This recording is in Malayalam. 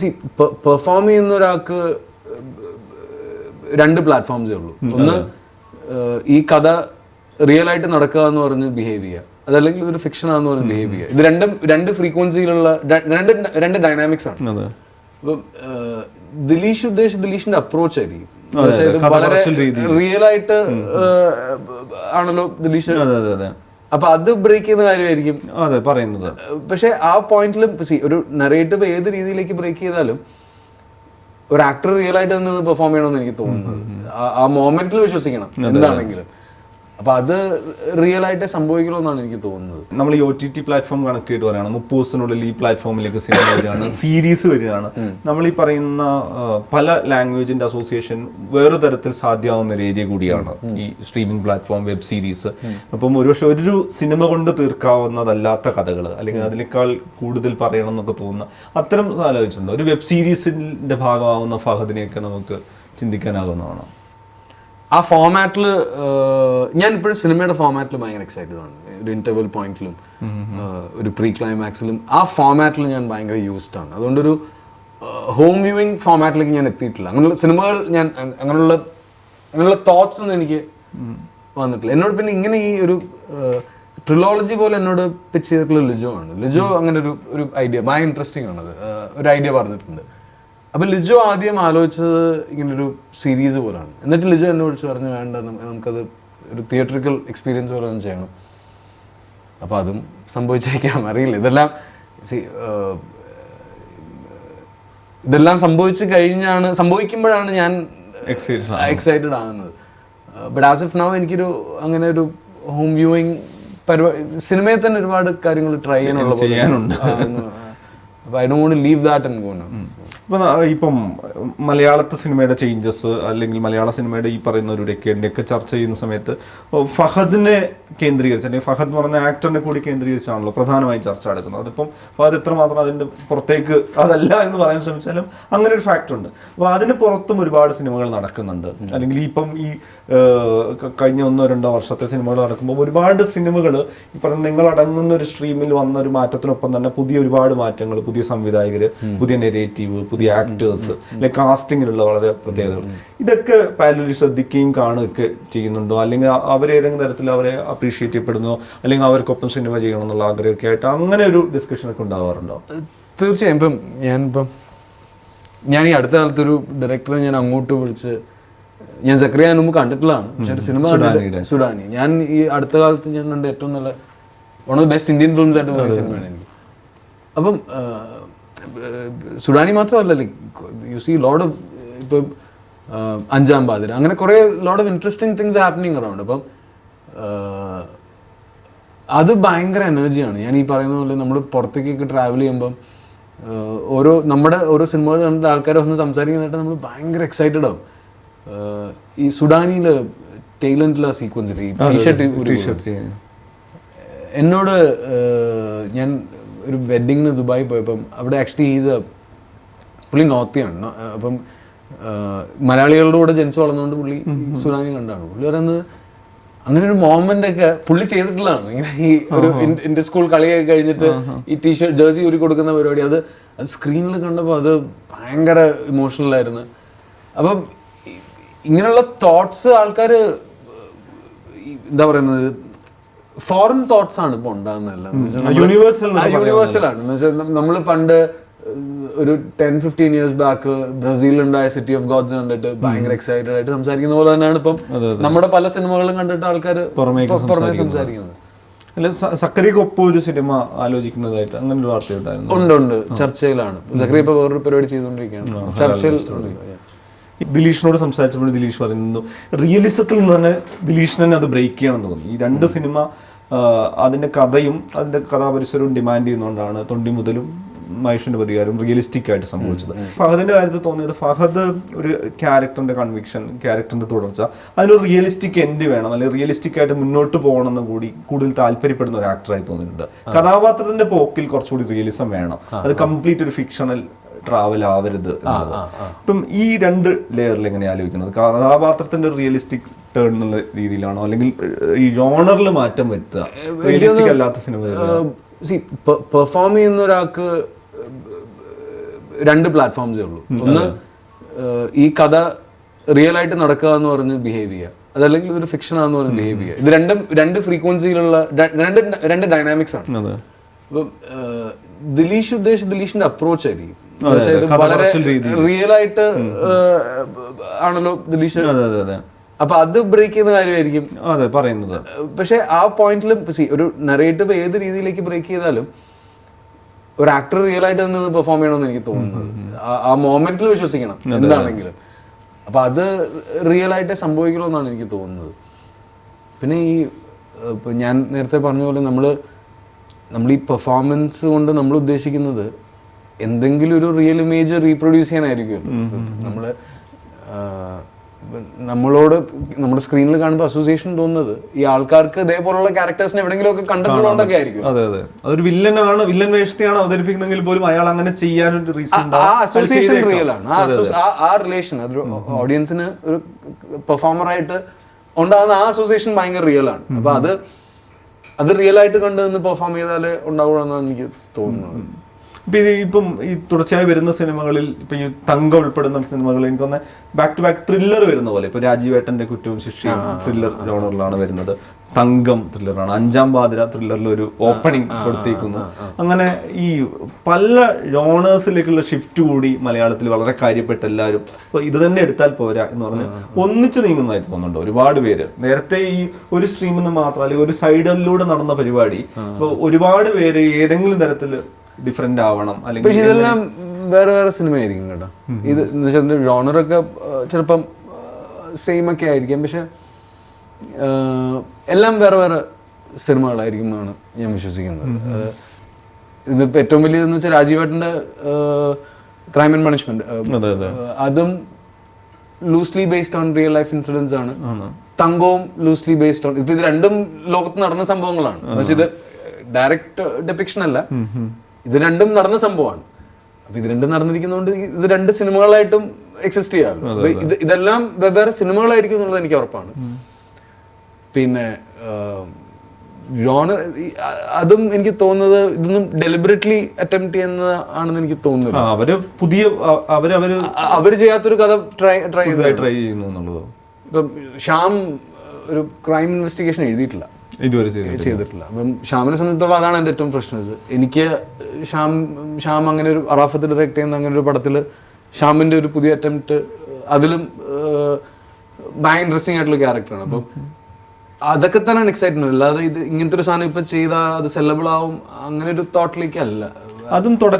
സി പെർഫോം ചെയ്യുന്ന ഒരാൾക്ക് രണ്ട് പ്ലാറ്റ്ഫോംസേ ഉള്ളൂ. ഒന്ന് ഈ കഥ റിയൽ ആയിട്ട് നടക്കുക എന്ന് പറഞ്ഞ് ബിഹേവ് ചെയ്യുക. അതല്ലെങ്കിൽ ഇതൊരു ഫിക്ഷൻ ആണെന്ന് പറഞ്ഞ് ബിഹേവ് ചെയ്യുക. ഇത് രണ്ടും രണ്ട് ഫ്രീക്വൻസിയിലുള്ള രണ്ട് രണ്ട് ഡൈനാമിക്സ് ആണ്. അപ്പം ദിലീഷ് ഉദ്ദേശിച്ച് ദിലീഷിന്റെ അപ്രോച്ച് ആയിരിക്കും. വളരെ റിയൽ ആയിട്ട് ആണല്ലോ ദിലീഷ് അതെ അതെ അതെ. അപ്പൊ അത് ബ്രേക്ക് ചെയ്യുന്ന കാര്യമായിരിക്കും. അതെ പറയുന്നത്. പക്ഷെ ആ പോയിന്റിലും ഒരു നറേറ്റീവ് ഏത് രീതിയിലേക്ക് ബ്രേക്ക് ചെയ്താലും ഒരു ആക്ടർ റിയൽ ആയിട്ട് തന്നെ പെർഫോം ചെയ്യണമെന്ന് എനിക്ക് തോന്നുന്നത്. ആ- മോമെന്റിൽ മൊമെന്റിൽ വിശ്വസിക്കണം എന്താണെങ്കിലും. അപ്പൊ അത് റിയൽ ആയിട്ട് സംഭവിക്കണമെന്നാണ് എനിക്ക് തോന്നുന്നത്. നമ്മൾ ഈ O T T platform connect ചെയ്ത് പറയുകയാണ് മുപ്പത് ദിവസത്തിനുള്ളിൽ ഈ പ്ലാറ്റ്ഫോമിലേക്ക് സിനിമ വരികയാണ് സീരീസ് വരികയാണ്. നമ്മൾ ഈ പറയുന്ന പല ലാംഗ്വേജിന്റെ അസോസിയേഷൻ വേറെ തരത്തിൽ സാധ്യമാവുന്ന ഒരു ഏരിയ കൂടിയാണ് ഈ സ്ട്രീമിംഗ് പ്ലാറ്റ്ഫോം വെബ് സീരീസ് അപ്പം ഒരുപക്ഷെ ഒരു സിനിമ കൊണ്ട് തീർക്കാവുന്നതല്ലാത്ത കഥകൾ അല്ലെങ്കിൽ അതിനേക്കാൾ കൂടുതൽ പറയണം എന്നൊക്കെ തോന്നുന്ന അത്തരം ആലോചിച്ചിട്ടുണ്ട്? ഒരു വെബ് സീരീസിന്റെ ഭാഗമാവുന്ന ഫഹദിനെയൊക്കെ നമുക്ക് ചിന്തിക്കാനാകുന്നതാണ്? ആ ഫോമാറ്റിൽ ഞാൻ ഇപ്പോഴും സിനിമയുടെ ഫോമാറ്റിൽ ഭയങ്കര എക്സൈറ്റഡ് ആണ്. ഒരു ഇന്റർവെൽ പോയിന്റിലും ഒരു പ്രീ ക്ലൈമാക്സിലും ആ ഫോമാറ്റിൽ ഞാൻ ഭയങ്കര യൂസ്ഡ് ആണ്. അതുകൊണ്ടൊരു ഹോം വ്യൂയിങ് ഫോമാറ്റിലേക്ക് ഞാൻ എത്തിയിട്ടില്ല. അങ്ങനെയുള്ള സിനിമകൾ ഞാൻ അങ്ങനെയുള്ള അങ്ങനെയുള്ള തോട്ട്സ് ഒന്നും എനിക്ക് വന്നിട്ടില്ല. എന്നോട് പിന്നെ ഇങ്ങനെ ഈ ഒരു ട്രിലോളജി പോലെ എന്നോട് പിച്ച് ചെയ്തിട്ടുള്ള ലിജോ ആണ്. ലിജോ അങ്ങനെ ഒരു ഒരു ഐഡിയ ഭയങ്കര ഇൻട്രസ്റ്റിംഗ് ആണത്. ഒരു ഐഡിയ പറഞ്ഞിട്ടുണ്ട്. അപ്പൊ ലിജോ ആദ്യം ആലോചിച്ചത് ഇങ്ങനൊരു സീരീസ് പോലാണ്. എന്നിട്ട് ലിജോ എന്നെ വിളിച്ച് പറഞ്ഞു വേണ്ട നമുക്കത് ഒരു തിയേറ്ററിക്കൽ എക്സ്പീരിയൻസ് പോലെ തന്നെ ചെയ്യണം. അപ്പോൾ അതും സംഭവിച്ചേക്കാം. അറിയില്ല. ഇതെല്ലാം ഇതെല്ലാം സംഭവിച്ചു കഴിഞ്ഞാണ് സംഭവിക്കുമ്പോഴാണ് ഞാൻ എക്സൈറ്റഡ് ആകുന്നത് ബട്ട് ആസ് ഇഫ് നൗ എനിക്കൊരു അങ്ങനെ ഒരു ഹോം വ്യൂയിങ് പരിപാടി സിനിമയിൽ തന്നെ ഒരുപാട് കാര്യങ്ങൾ ട്രൈ ചെയ്യാനുള്ള ചെയ്യാനുണ്ട്. അപ്പോൾ I Dr want leave that and go now ഇപ്പൊ ഇപ്പം മലയാളത്തെ സിനിമയുടെ ചേഞ്ചസ് അല്ലെങ്കിൽ മലയാള സിനിമയുടെ ഈ പറയുന്ന ഒരു ഡെക്കേഡിന്റെ ഒക്കെ ചർച്ച ചെയ്യുന്ന സമയത്ത് ഫഹദിനെ കേന്ദ്രീകരിച്ച് അല്ലെങ്കിൽ ഫഹദ് എന്ന് പറഞ്ഞ ആക്ടറിനെ കൂടി കേന്ദ്രീകരിച്ചാണല്ലോ പ്രധാനമായും ചർച്ച നടക്കുന്നത്. അതിപ്പം ഫഹദ് എത്രമാത്രം അതിന്റെ പുറത്തേക്ക് അതല്ല എന്ന് പറയാൻ ശ്രമിച്ചാലും അങ്ങനെ ഒരു ഫാക്ടർ ഉണ്ട്. അപ്പോൾ അതിന് പുറത്തും ഒരുപാട് സിനിമകൾ നടക്കുന്നുണ്ട്. അല്ലെങ്കിൽ ഇപ്പം ഈ കഴിഞ്ഞ ഒന്നോ രണ്ടോ വർഷത്തെ സിനിമകൾ നടക്കുമ്പോൾ ഒരുപാട് സിനിമകൾ ഈ പറഞ്ഞ നിങ്ങൾ അടങ്ങുന്ന ഒരു സ്ട്രീമിൽ വന്ന ഒരു മാറ്റത്തിനൊപ്പം തന്നെ പുതിയ ഒരുപാട് മാറ്റങ്ങൾ പുതിയ സംവിധായകർ പുതിയ നെറേറ്റീവ് പുതിയ ആക്ടേഴ്സ് അല്ലെങ്കിൽ കാസ്റ്റിങ്ങിലുള്ള വളരെ പ്രത്യേകതകൾ. ഇതൊക്കെ പാരലി ശ്രദ്ധിക്കുകയും കാണുകയൊക്കെ ചെയ്യുന്നുണ്ടോ? അല്ലെങ്കിൽ അവരേതെങ്കിലും തരത്തിൽ അവരെ അപ്രീഷിയേറ്റ് ചെയ്യപ്പെടുന്നോ? അല്ലെങ്കിൽ അവർക്കൊപ്പം സിനിമ ചെയ്യണം എന്നുള്ള ആഗ്രഹമൊക്കെ ആയിട്ട് അങ്ങനെ ഒരു ഡിസ്കഷനൊക്കെ ഉണ്ടാവാറുണ്ടോ? തീർച്ചയായും. ഇപ്പം ഞാനിപ്പം ഇപ്പം ഞാൻ ഈ അടുത്ത കാലത്തൊരു ഡയറക്ടറെ ഞാൻ അങ്ങോട്ട് വിളിച്ച് ഞാൻ സക്രിയ മുമ്പ് കണ്ടിട്ടുള്ളതാണ്. പക്ഷെ ഒരു സിനിമ സുഡാനി ഞാൻ ഈ അടുത്ത കാലത്ത് ഞാൻ കണ്ട ഏറ്റവും നല്ല one of the best Indian films ആയിട്ട് തോന്നിയ സിനിമയാണ് എനിക്ക്. അപ്പം സുഡാനി മാത്രമല്ല യു സി ലോഡ് ഓഫ് ഇപ്പോൾ അഞ്ചാം ബാതിര അങ്ങനെ കുറേ load of interesting things happening around അപ്പം അത് ഭയങ്കര എനർജിയാണ് ഞാൻ ഈ പറയുന്ന പോലെ നമ്മൾ പുറത്തേക്കൊക്കെ ട്രാവൽ ചെയ്യുമ്പം ഓരോ നമ്മുടെ ഓരോ സിനിമകൾ കണ്ടിട്ട് ആൾക്കാർ വന്ന് സംസാരിക്കുന്നതായിട്ട് നമ്മൾ ഭയങ്കര എക്സൈറ്റഡ് ആവും. ഈ സുഡാനിയിൽ ടൈലൻഡിലെ സീക്വൻസിൽ ഈ ടീഷർട്ട് എന്നോട് ഞാൻ ഒരു വെഡിങ്ങിന് ദുബായി പോയപ്പം അവിടെ ആക്ച്വലി ഈസ് എ പുള്ളി നോർത്തിയാണ് അപ്പം മലയാളികളുടെ കൂടെ ജനിച്ചു വളർന്നുകൊണ്ട് പുള്ളി സുനാമി കണ്ടാണ്. പുള്ളി പറയുന്നത് അങ്ങനെ ഒരു മോമെന്റ് ഒക്കെ പുള്ളി ചെയ്തിട്ടുള്ളതാണ്. ഇങ്ങനെ ഈ ഒരു ഇന്റർ സ്കൂൾ കളിയൊക്കെ കഴിഞ്ഞിട്ട് ഈ ടീഷർട്ട് ജേഴ്സി ഊരി കൊടുക്കുന്ന പരിപാടി. അത് അത് സ്ക്രീനിൽ കണ്ടപ്പോൾ അത് ഭയങ്കര ഇമോഷണൽ ആയിരുന്നു. അപ്പം ഇങ്ങനെയുള്ള തോട്ട്സ് ആൾക്കാർ എന്താ പറയുന്നത് ഫോറിൻ തോട്ട്സ് ആണ് ഇപ്പോൾ ഉണ്ടാകുന്നതെല്ലാം. യൂണിവേഴ്സൽ യൂണിവേഴ്സൽ ആണ് എന്ന് വെച്ചാൽ നമ്മൾ പണ്ട് ഒരു ടെൻ ഫിഫ്റ്റീൻ ഇയേഴ്സ് ബാക്ക് ബ്രസീലിലുണ്ടായ സിറ്റി ഓഫ് ഗോഡ്സ് കണ്ടിട്ട് ഭയങ്കര എക്സൈറ്റഡ് ആയിട്ട് സംസാരിക്കുന്ന പോലെ തന്നെയാണ് ഇപ്പം നമ്മുടെ പല സിനിമകളും കണ്ടിട്ട് ആൾക്കാർ പുറമേ സംസാരിക്കുന്നത്. അല്ല സക്കറിക്കൊപ്പം ഒരു സിനിമ ആലോചിക്കുന്നതായിട്ട് അങ്ങനെ ഒരു വാർത്തയുണ്ടായിരുന്നു ഉണ്ട് ഉണ്ട്. ചർച്ചയിലാണ്. സക്കറി ഇപ്പൊ വേറൊരു പരിപാടി ചെയ്തുകൊണ്ടിരിക്കുകയാണ്. ചർച്ചയിൽ. ദിലീഷിനോട് സംസാരിച്ചപ്പോൾ ദിലീഷ് പറയുന്നു റിയലിസത്തിൽ നിന്ന് തന്നെ ദിലീഷിനെ അത് ബ്രേക്ക് ചെയ്യണമെന്ന് തോന്നി. ഈ രണ്ട് സിനിമ അതിന്റെ അതിന്റെ കഥയും അതിന്റെ കഥാപരിസരവും ഡിമാൻഡ് ചെയ്യുന്നതുകൊണ്ടാണ് തൊണ്ടി മുതലും മഹേഷിന്റെ പ്രതികാരം റിയലിസ്റ്റിക് ആയിട്ട് സംഭവിച്ചത്. ഫഹദിന്റെ കാര്യത്തിൽ തോന്നിയത് ഫഹദ് ഒരു ക്യാരക്ടറിന്റെ കൺവിക്ഷൻ ക്യാരക്ടറിന്റെ തുടർച്ച അതിനൊരു റിയലിസ്റ്റിക് എൻഡ് വേണം അല്ലെങ്കിൽ റിയലിസ്റ്റിക് ആയിട്ട് മുന്നോട്ട് പോകണം എന്ന് കൂടി കൂടുതൽ താല്പര്യപ്പെടുന്ന ഒരു ആക്ടറായി തോന്നിയിട്ടുണ്ട്. കഥാപാത്രത്തിന്റെ പോക്കിൽ കുറച്ചുകൂടി റിയലിസം വേണം. അത് കംപ്ലീറ്റ് ഒരു ഫിക്ഷണൽ ട്രാവൽ ആവരുത് അപ്പം ഇപ്പം ഈ രണ്ട് ലെയറിൽ എങ്ങനെ ആലോചിക്കുന്നത്? കഥാപാത്രത്തിന്റെ റിയലിസ്റ്റിക് ടേൺ എന്നുള്ള രീതിയിലാണോ? അല്ലെങ്കിൽ ഈ ജോണറിൽ മാറ്റം വരുത്തുക റിയലിസ്റ്റിക് അല്ലാത്ത സിനിമ സി പെർഫോം ചെയ്യുന്ന ഒരാൾക്ക് രണ്ട് പ്ലാറ്റ്ഫോംസേ ഉള്ളൂ. ഒന്ന് ഈ കഥ റിയൽ ആയിട്ട് നടക്കുക എന്ന് പറഞ്ഞ് ബിഹേവ് ചെയ്യുക. അതല്ലെങ്കിൽ ഇതൊരു ഫിക്ഷൻ ആണെന്ന് പറഞ്ഞ് ബിഹേവ് ചെയ്യുക. ഇത് രണ്ടും രണ്ട് ഫ്രീക്വൻസിയിലുള്ള രണ്ട് രണ്ട് ഡൈനാമിക്സ് ആണ്. അപ്പം ദിലീഷ് ഉദ്ദേശിച്ച് ദിലീഷിന്റെ അപ്രോച്ച് ആയിരിക്കും. വളരെ റിയൽ ആയിട്ട് ആണല്ലോ ദിലീഷ്. അപ്പൊ അത് ബ്രേക്ക് ചെയ്യുന്ന കാര്യമായിരിക്കും. അതെ പറയുന്നത്. പക്ഷെ ആ പോയിന്റിലും ഒരു നറേറ്റീവ് ഏത് രീതിയിലേക്ക് ബ്രേക്ക് ചെയ്താലും ഒരു ആക്ടർ റിയൽ ആയിട്ട് തന്നെ പെർഫോം ചെയ്യണമെന്ന് എനിക്ക് തോന്നുന്നത്. ആ- മോമെന്റിൽ വിശ്വസിക്കണം എന്താണെങ്കിലും. അപ്പൊ അത് റിയൽ ആയിട്ട് സംഭവിക്കണമെന്നാണ് എനിക്ക് തോന്നുന്നത്. പിന്നെ ഈ ഞാൻ നേരത്തെ പറഞ്ഞ പോലെ നമ്മൾ നമ്മൾ ഈ പെർഫോമൻസ് കൊണ്ട് നമ്മൾ ഉദ്ദേശിക്കുന്നത് എന്തെങ്കിലും ഒരു റിയൽ ഇമേജ് റീപ്രൊഡ്യൂസ് ചെയ്യാനായിരിക്കുമല്ലോ. നമ്മൾ നമ്മളോട് നമ്മുടെ സ്ക്രീനിൽ കാണുമ്പോൾ അസോസിയേഷൻ തോന്നുന്നത് ഈ ആൾക്കാർക്ക് ഇതേപോലുള്ള ക്യാരക്ടേഴ്സിനെ എവിടെയെങ്കിലും ഒക്കെ കണ്ടിട്ടുള്ളതുകൊണ്ടൊക്കെ ആയിരിക്കും അതെ അതെ. അതൊരു വില്ലനാണ് വില്ലൻ വേഷത്തെയാണ് അവതരിപ്പിക്കുന്നെങ്കിൽ പോലും അയാൾ അങ്ങനെ ചെയ്യാൻ റീസൺ ആ അസോസിയേഷൻ റിയൽ ആണ്. ആ റിലേഷൻ അതൊരു ഓഡിയൻസിന് ഒരു പെർഫോമർ ആയിട്ട് ഉണ്ടാകുന്ന ആ അസോസിയേഷൻ ഭയങ്കര റിയൽ ആണ്. അപ്പൊ അത് അത് റിയൽ ആയിട്ട് കണ്ട് നിന്ന് പെർഫോം ചെയ്താലേ ഉണ്ടാവുള്ളൂ എനിക്ക് തോന്നുന്നത്. ഇപ്പൊ ഇത് ഇപ്പം ഈ തുടർച്ചയായി വരുന്ന സിനിമകളിൽ ഇപ്പൊ ഈ തങ്കം ഉൾപ്പെടുന്ന സിനിമകളിൽ തന്നെ ബാക്ക് ടു ബാക്ക് ത്രില്ലർ വരുന്ന പോലെ. ഇപ്പൊ രാജീവേട്ടന്റെ കുറ്റവും ശിക്ഷയും ത്രില്ലർ ജോണറിലാണ് വരുന്നത്. തങ്കം ത്രില്ലറാണ് അഞ്ചാം പാതിര ത്രില്ലറിൽ ഒരു ഓപ്പണിംഗ് കൊടുത്തേക്കുന്നു. അങ്ങനെ ഈ പല ജോണേഴ്സിലേക്കുള്ള ഷിഫ്റ്റ് കൂടി മലയാളത്തിൽ വളരെ കാര്യപ്പെട്ട എല്ലാവരും ഇപ്പൊ ഇത് തന്നെ എടുത്താൽ പോരാ എന്ന് പറഞ്ഞ് ഒന്നിച്ച് നീങ്ങുന്നതായിട്ട് തോന്നുന്നുണ്ട് ഒരുപാട് പേര്. നേരത്തെ ഈ ഒരു സ്ട്രീമിൽ നിന്ന് മാത്രം അല്ലെങ്കിൽ ഒരു സൈഡിലൂടെ നടന്ന പരിപാടി ഇപ്പൊ ഒരുപാട് പേര് ഏതെങ്കിലും തരത്തിൽ ഡിഫറെന്റ് ആവണം. അല്ലെങ്കിൽ പക്ഷെ ഇതെല്ലാം വേറെ വേറെ സിനിമയായിരിക്കും കേട്ടോ. ഇത് എന്ന് വെച്ചാൽ ജോണറൊക്കെ ചിലപ്പം സെയിം ഒക്കെ ആയിരിക്കും. പക്ഷെ എല്ലാം വേറെ വേറെ സിനിമകളായിരിക്കും എന്നാണ് ഞാൻ വിശ്വസിക്കുന്നത്. ഇതിപ്പോൾ ഇതിപ്പോ ഏറ്റവും വലിയതെന്ന് വെച്ചാൽ രാജീവേട്ടന്റെ ക്രൈം ആൻഡ് പണിഷ്മെന്റ് അതെ loosely based on real life incidents ആണ്. തങ്കവും ലൂസ്ലി ബേസ്ഡ് ഓൺ ഇത് രണ്ടും ലോകത്ത് നടന്ന സംഭവങ്ങളാണ്. പക്ഷെ ഇത് ഡയറക്റ്റ് ഡെപ്പിക്ഷൻ അല്ല. ഇത് രണ്ടും നടന്ന സംഭവമാണ്. അപ്പൊ ഇത് രണ്ടും നടന്നിരിക്കുന്നതുകൊണ്ട് ഇത് രണ്ട് സിനിമകളായിട്ടും എക്സിസ്റ്റ് ചെയ്യാമല്ലോ ഇത് ഇതെല്ലാം വെവ്വേറെ സിനിമകളായിരിക്കും എന്നുള്ളത് എനിക്ക് ഉറപ്പാണ്. പിന്നെ ജോണർ അതും എനിക്ക് തോന്നുന്നത് ഇതൊന്നും ഡെലിബറേറ്റ്ലി അറ്റംപ്റ്റ് ചെയ്യുന്ന ആണെന്ന് എനിക്ക് തോന്നുന്നു അവർ പുതിയ അവർ അവർ അവർ ചെയ്യാത്തൊരു കഥ ട്രൈ ട്രൈ ട്രൈ ചെയ്യുന്നു എന്നുള്ളത് ഇപ്പം ശ്യാം ഒരു ക്രൈം ഇൻവെസ്റ്റിഗേഷൻ എഴുതിയിട്ടില്ല. ഇതുവരെ ചെയ്തു ചെയ്തിട്ടില്ല. അപ്പം ഷ്യാമിനെ സംബന്ധിച്ചിടത്തോളം അതാണ് എന്റെ ഏറ്റവും ഫ്രഷ്നസ് എനിക്ക് ഷ്യാം ഷ്യാം അങ്ങനെ ഒരു അറാഫത്ത് ഡയറക്ട് ചെയ്യുന്ന അങ്ങനെ ഒരു പടത്തിൽ ഷ്യാമിന്റെ ഒരു പുതിയ അറ്റംപ്റ്റ് അതിലും ഭയങ്കര ഇൻട്രസ്റ്റിംഗ് ആയിട്ടുള്ള ക്യാരക്ടറാണ് അപ്പം അതൊക്കെ തന്നെയാണ് എക്സൈറ്റ്മെന്റ് അല്ലാതെ ഇത് ഇങ്ങനത്തെ ഒരു സാധനം ഇപ്പം ചെയ്താൽ അത് സെല്ലബിൾ ആവും അങ്ങനെ ഒരു തോട്ടിലേക്കല്ല അതും